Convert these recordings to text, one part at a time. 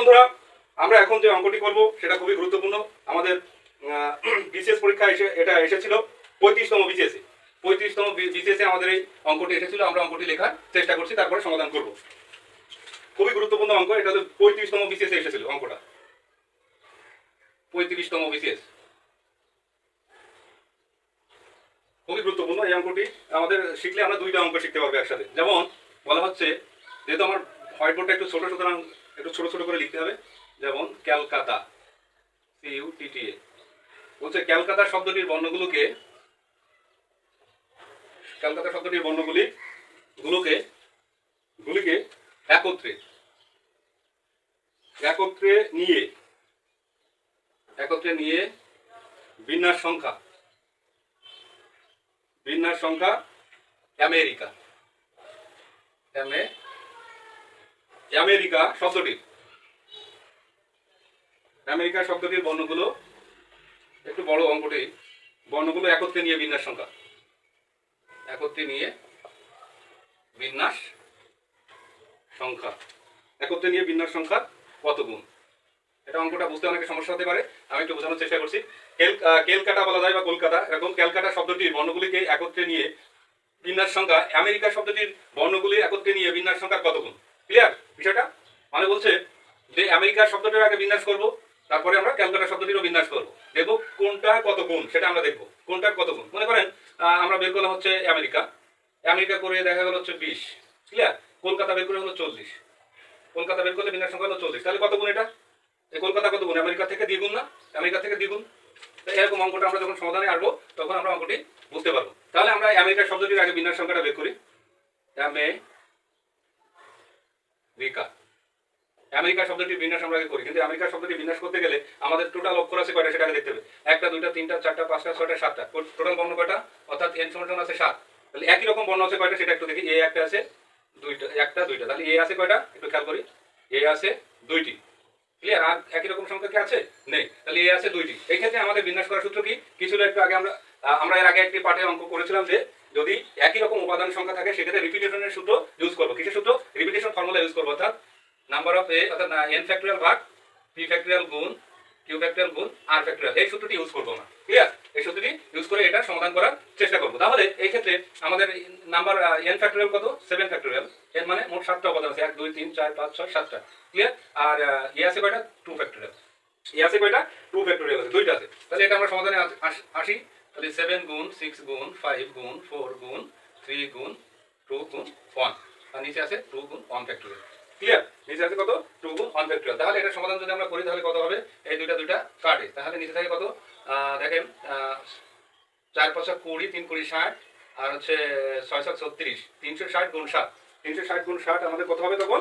বন্ধুরা, আমরা এখন যে অঙ্কটি করব, সেটা খুবই গুরুত্বপূর্ণ। আমাদের বিশেষ পরীক্ষা এসে, এটা এসেছিল পঁয়ত্রিশতম বিসিএসে পঁয়ত্রিশতম বিসিএসে আমাদের এই অঙ্কটি এসেছিল, আমরা অঙ্কটি লেখার চেষ্টা করছি, তারপরে সমাধান করব। খুবই গুরুত্বপূর্ণ অঙ্ক, এটা হচ্ছে পঁয়ত্রিশতম বিসিএসে এসেছিল অঙ্কটা। পঁয়ত্রিশতম বিসিএস খুবই গুরুত্বপূর্ণ এই অঙ্কটি। আমাদের শিখলে আমরা দুইটা অঙ্ক শিখতে পারব একসাথে। যেমন, বলা হচ্ছে, যেহেতু আমার হোয়াইট বোর্ডটা একটু ছোট, সুতরাং একটু ছোট ছোট করে লিখতে হবে। যেমন Calcutta C U T T A বলছে ক্যালকাতা শব্দটির বর্ণগুলোকে ক্যালকাতা শব্দটির বর্ণগুলি, গুলোকে, গুলিকে একত্রে একত্রে নিয়ে একত্রে নিয়ে বিন্যাস সংখ্যা বিন্যাস সংখ্যা আমেরিকা আমে- আমেরিকা শব্দটির আমেরিকা শব্দটির বর্ণগুলো, একটু বড় অঙ্কটি, বর্ণগুলো একত্রে নিয়ে বিন্যাস সংখ্যা। একত্রে নিয়ে বিন্যাস সংখ্যা। একত্রে নিয়ে বিন্যাস সংখ্যা কত গুণ? এটা অঙ্কটা বুঝতে অনেক সমস্যা হতে পারে, আমি একটু বোঝানোর চেষ্টা করছি। কেল কেলকাটা বলা যায় বা কলকাতা, এরকম ক্যালকাটা শব্দটির বর্ণগুলিকে একত্রে নিয়ে বিন্যাস সংখ্যা আমেরিকা শব্দটির বর্ণগুলি একত্রে নিয়ে বিন্যাস সংখ্যা কত গুণ ক্লিয়ার বিষয়টা মানে বলছে আমেরিকা শব্দটার আগে বিন্যাস করব, তারপরে আমরা ক্যালকাটা শব্দটিরও বিন্যাস করব। দেখব কোনটা কত গুণ, সেটা আমরা দেখব। কোনটার কত গুণ? মনে করেন আমরা বের করলাম হচ্ছে আমেরিকা। আমেরিকা করে দেখা গেল হচ্ছে বিশ। ক্লিয়ার কলকাতা বের করে হলো চল্লিশ। কলকাতা বের করলে বিন্যাস সংখ্যা হলো চল্লিশ। তাহলে কত গুণ এটা? কলকাতা কত গুণ? আমেরিকা থেকে দ্বিগুণ না? আমেরিকা থেকে দ্বিগুণ। তো এরকম অঙ্কটা আমরা যখন সমাধানে আসব, তখন আমরা অঙ্কটি বুঝতে পারব। তাহলে আমরা আমেরিকা শব্দটির আগে বিন্যাস সংখ্যাটা বের করি। আমেরিকা আমেরিকা শব্দটির বিন্যাস আমরা করি, কিন্তু আমেরিকা শব্দটি বিন্যাস করতে গেলে আমাদের টোটাল অক্ষর আছে কয়টা সেটা দেখতে হবে। একটা, দুইটা, তিনটা, চারটা, পাঁচটা, ছয়টা, সাতটা। টোটাল বর্ণ কয়টা? অর্থাৎ এন সমান আছে সাত। তাহলে একই রকম বর্ণ আছে কয়টা সেটা একটু দেখি। এ একটা আছে দুইটা, একটা, দুইটা। তাহলে এ আছে কয়টা? একটু খেয়াল করি। এ আছে দুইটি। ক্লিয়ার আর একই রকম সংখ্যা কি আছে? নেই। তাহলে এ আছে দুইটি। এই ক্ষেত্রে আমাদের বিন্যাস করার সূত্র কি? কিছু একটু আগে আমরা আমরা এর আগে একটি পাঠে অঙ্ক করেছিলাম যে যদি একই রকম উপাদান সংখ্যা থাকে, সেক্ষেত্রে রিপিটেশনের সূত্র ইউজ করব। কিসের সূত্র? রিপিটেশন ফর্মুলা ইউজ করব। অর্থাৎ নাম্বার অফ এ, অর্থাৎ এন ফ্যাক্টরিয়াল ভাগ পি ফ্যাক্টরিয়াল গুণ কিউ ফ্যাক্টরিয়াল গুণ আর ফ্যাক্টরিয়াল এই সূত্রটি ইউজ করব না ক্লিয়ার এই সূত্রটি ইউজ করে এটা সমাধান করার চেষ্টা করব। তাহলে, এই ক্ষেত্রে আমাদের নাম্বার এন ফ্যাক্টরিয়াল কত? সেভেন ফ্যাক্টরিয়াল এর মানে মোট সাতটা উপাদান আছে। এক, দুই, তিন, চার, পাঁচ, ছয়, সাতটা। ক্লিয়ার আর এ আছে কয়টা? টু ফ্যাক্টরিয়াল এ আছে কয়টা? টু ফ্যাক্টরিয়াল আছে। দুইটা আছে। তাহলে এটা আমরা সমাধানে আসি তাহলে সেভেন গুণ সিক্স গুণ ফাইভ গুণ ফোর গুণ থ্রি গুণ টু গুণ ওয়ান আর নিচে আছে টু গুণ ওয়ান ফ্যাক্টরিয়াল ক্লিয়ার নিচে আছে কত? টু গুণ ওয়ান ফ্যাক্টরিয়াল তাহলে এটা সমাধান যদি আমরা করি, তাহলে কত হবে? এই দুইটা দুইটা কাটে। তাহলে নিচে থাকে কত? দেখেন চার পাঁচশো কুড়ি, তিন কুড়ি ষাট, আর হচ্ছে ছয় সাত ছত্রিশ। তিনশো ষাট গুণ ষাট তিনশো ষাট গুণ ষাট আমাদের কত হবে তখন?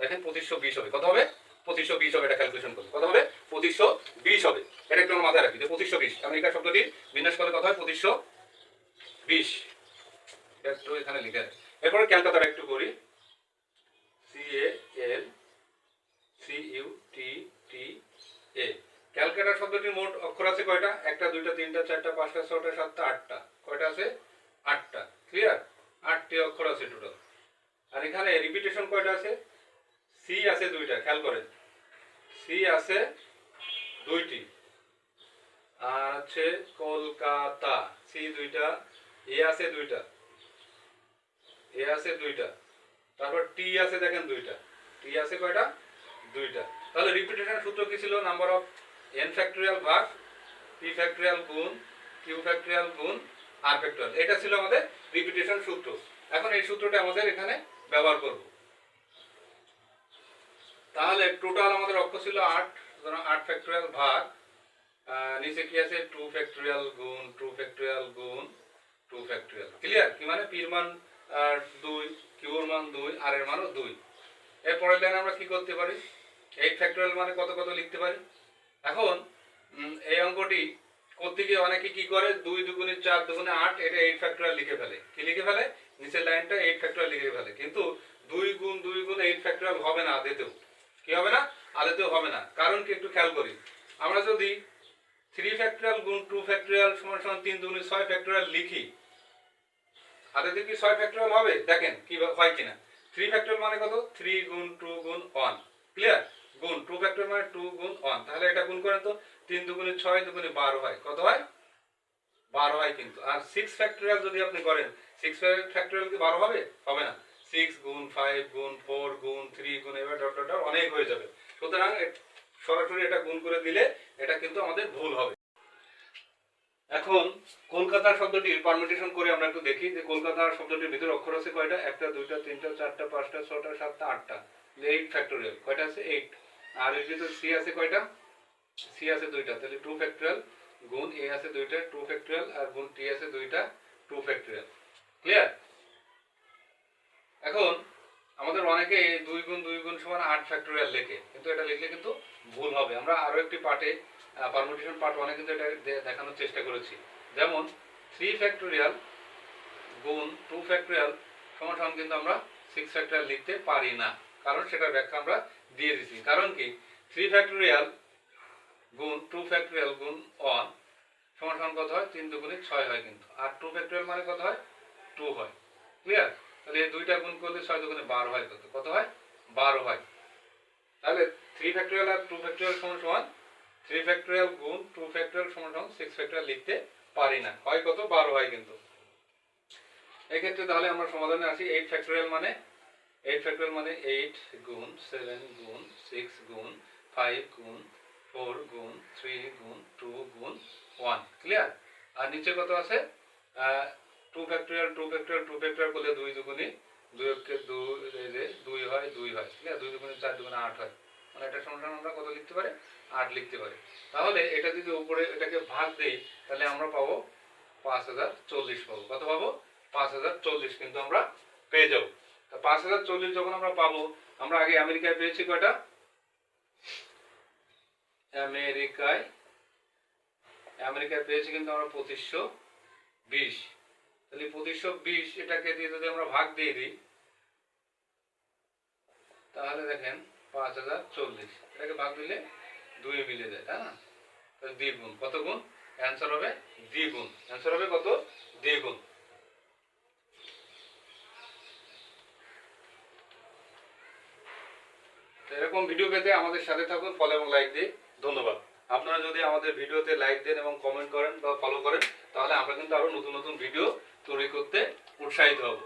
দেখেন, পঁচিশশো বিশ হবে। কত হবে? পঁচিশশো বিশ হবে, এটা ক্যালকুলেশন করলে কত হবে? পঁচিশশো বিশ হবে। এটা একটু মাথায় রাখি যে পঁচিশশো বিশ। আমেরিকা শব্দটি বিন্যাস করলে কত হয় পঁচিশশো বিশ। একটু এখানে লিখে। এরপরে ক্যালকাতাটা একটু করি। C A L C U T T A Calcutta শব্দটির মোট অক্ষর আছে কয়টা? একটা, দুইটা, তিনটা, চারটা, পাঁচটা, ছটা, সাতটা, আটটা। কয়টা আছে? আটটা। ক্লিয়ার আটটি অক্ষর আছে টোটাল আর এখানে রিপিটেশন কয়টা আছে? সি আছে দুইটা, খেয়াল করেন। সি আছে দুইটি। আর আছে কলকাতা। সি দুইটা এ আছে দুইটা। এ আছে দুইটা। তারপর টি আছে দেখেন দুইটা। টি আছে কয়টা? দুইটা। তাহলে রিপিটেশন সূত্র কি ছিল? নাম্বার অফ এন ফ্যাক্টরিয়াল ভাগ পি ফ্যাক্টরিয়াল গুণ কিউ ফ্যাক্টরিয়াল গুণ আর ফ্যাক্টরিয়াল এটা ছিল আমাদের রিপিটেশন সূত্র। এখন এই সূত্রটা আমাদের এখানে ব্যবহার করব। তাহলে টোটাল আমাদের অক্ষ ছিল আট সুতরাং আট ফ্যাক্টরিয়াল ভাগ নিচে কি আছে? টু ফ্যাক্টরিয়াল গুণ টু ফ্যাক্টরিয়াল গুণ টু ফ্যাক্টরিয়াল ক্লিয়ার কি মানে? পির মান আহ, দুই কিউর মান দুই আর এর মানও দুই। এরপরের লাইনে আমরা কি করতে পারি? এইট ফ্যাক্টরিয়াল মানে কত কত লিখতে পারি? এখন এই অঙ্কটি করতে গিয়ে অনেকে কি করে? দুই দুগুণে চার দুগুণে আট এটা এইট ফ্যাক্টরিয়াল লিখে ফেলে। কি লিখে ফেলে? নিচের লাইনটা এইট ফ্যাক্টরিয়াল লিখে ফেলে। কিন্তু দুই গুণ দুই গুণ এইট ফ্যাক্টরিয়াল হবে না আদেতেও। কি হবে না? আদেতেও হবে না। কারণ কি একটু খেয়াল করি। আমরা যদি থ্রি ফ্যাক্টরিয়াল গুণ টু ফ্যাক্টরিয়াল সমান সমান তিন দুগুণে ছয় ফ্যাক্টরিয়াল লিখি আদেতে কি ছয় ফ্যাক্টরিয়াল হবে? দেখেন কি হয় কিনা। থ্রি ফ্যাক্টরিয়াল মানে কত? থ্রি গুণ টু গুণ ওয়ান ক্লিয়ার গুণ টু ফ্যাক্টর মানে টু গুণ ওয়ান তাহলে এটা গুণ করেন তো তিন দুগুণে ছয় দুগুণে বারো হয়। কত হয়? বারো হয় কিন্তু। আর সিক্স ফ্যাক্টরিয়াল যদি আপনি করেন সিক্স ফ্যাক্টরিয়াল কি বারো হবে? হবে না। সিক্স গুণ ফাইভ গুণ ফোর গুণ থ্রি গুণ এবার ডট ডট অনেক হয়ে যাবে। সুতরাং সরাসরি এটা গুণ করে দিলে এটা কিন্তু আমাদের ভুল হবে। এখন কলকাতা শব্দটির পারমিটেশন করে আমরা একটু দেখি যে কলকাতা শব্দটির ভিতরে অক্ষর আছে কয়টা? একটা, দুইটা, তিনটা, চারটা, পাঁচটা, ছটা, সাতটা, আটটা। এইট ফ্যাক্টোরিয়াল কয়টা আছে? এইট আর এর ভিতরে সি আছে কয়টা? সি আছে দুইটা। তাহলে টু ফ্যাক্টোরিয়াল গুণ এ আছে দুইটা টু ফ্যাক্টোরিয়াল আর গুণ টি আছে দুইটা টু ফ্যাক্টোরিয়াল ক্লিয়ার এখন আমাদের অনেকে দুই গুণ দুই গুণ সমান আট ফ্যাক্টোরিয়াল লেখে। কিন্তু এটা লিখলে কিন্তু ভুল হবে। আমরা আরও একটি পার্টে পারমুটেশন পার্ট ওয়ানে কিন্তু এটা দেখানোর চেষ্টা করেছি। যেমন থ্রি ফ্যাক্টোরিয়াল গুণ টু ফ্যাক্টোরিয়াল সমান সমান কিন্তু আমরা সিক্স ফ্যাক্টোরিয়াল লিখতে পারি না। কারণ সেটার ব্যাখ্যা আমরা দিয়ে দিছি। কারণ কি? থ্রি ফ্যাক্টোরিয়াল গুণ টু ফ্যাক্টোরিয়াল গুণ ওয়ান সমান সমান কত হয়? তিন দুগুণে ছয় হয় কিন্তু। আর টু ফ্যাক্টোরিয়াল মানে কত হয়? টু হয়। ক্লিয়ার তাহলে এই দুইটা গুণ করলে ছয় দুগুণে বারো হয় কত? কত হয়? বারো হয়। তাহলে থ্রি ফ্যাক্টোরিয়াল আর টু ফ্যাক্টোরিয়াল সমান সমান থ্রি ফ্যাক্টোরিয়াল গুণ টু ফ্যাক্টোরিয়াল সমান সিক্স ফ্যাক্টোরিয়াল লিখতে পারি না। হয় কত? বারো হয় কিন্তু। এক্ষেত্রে তাহলে আমরা সমাধানে আসি এইট ফ্যাক্টোরিয়াল মানে এইট ফ্যাক্টোরিয়াল মানে এইট গুণ সেভেন গুণ সিক্স গুণ ফাইভ গুণ ফোর গুণ থ্রি গুণ টু গুণ ওয়ান ক্লিয়ার আর নিচে কত আছে? Two factorial two factorial two factorial করলে দুই দুগুণে দুই অক্ষে দুই দুই হয় দুই হয়। ক্লিয়ার দুই দুগুণে চার দুগুণে আট হয়। মানে এটা সমান আমরা কত লিখতে পারি? আট লিখতে পারি। তাহলে এটা যদি উপরে এটাকে ভাগ দেই, তাহলে আমরা পাবো পাঁচ হাজার চল্লিশ পাবো। কত পাবো? পাঁচ হাজার চল্লিশ কিন্তু আমরা পেয়ে যাব। তা পাঁচ হাজার চল্লিশ যখন আমরা পাবো, আমরা আগে আমেরিকায় পেয়েছি কয়টা? আমেরিকায় আমেরিকায় পেয়েছি কিন্তু আমরা পঁচিশশো বিশ। তাহলে পঁচিশশো বিশ এটাকে দিয়ে যদি আমরা ভাগ দিয়ে দিই, তাহলে দেখেন পাঁচ হাজার চল্লিশ। এটাকে ভাগ দিলে দুই মিলে যায় তাই না? তাহলে দ্বিগুণ। কত গুণ? অ্যান্সার হবে দ্বিগুণ। অ্যান্সার হবে কত? দ্বিগুণ। এরকম ভিডিও পেতে আমাদের সাথে থাকুন ফলো এবং লাইক দিয়ে। ধন্যবাদ। আপনারা যদি আমাদের ভিডিওতে লাইক দেন এবং কমেন্ট করেন বা ফলো করেন, তাহলে আমরা কিন্তু আরও নতুন নতুন ভিডিও তৈরি করতে উৎসাহিত হব।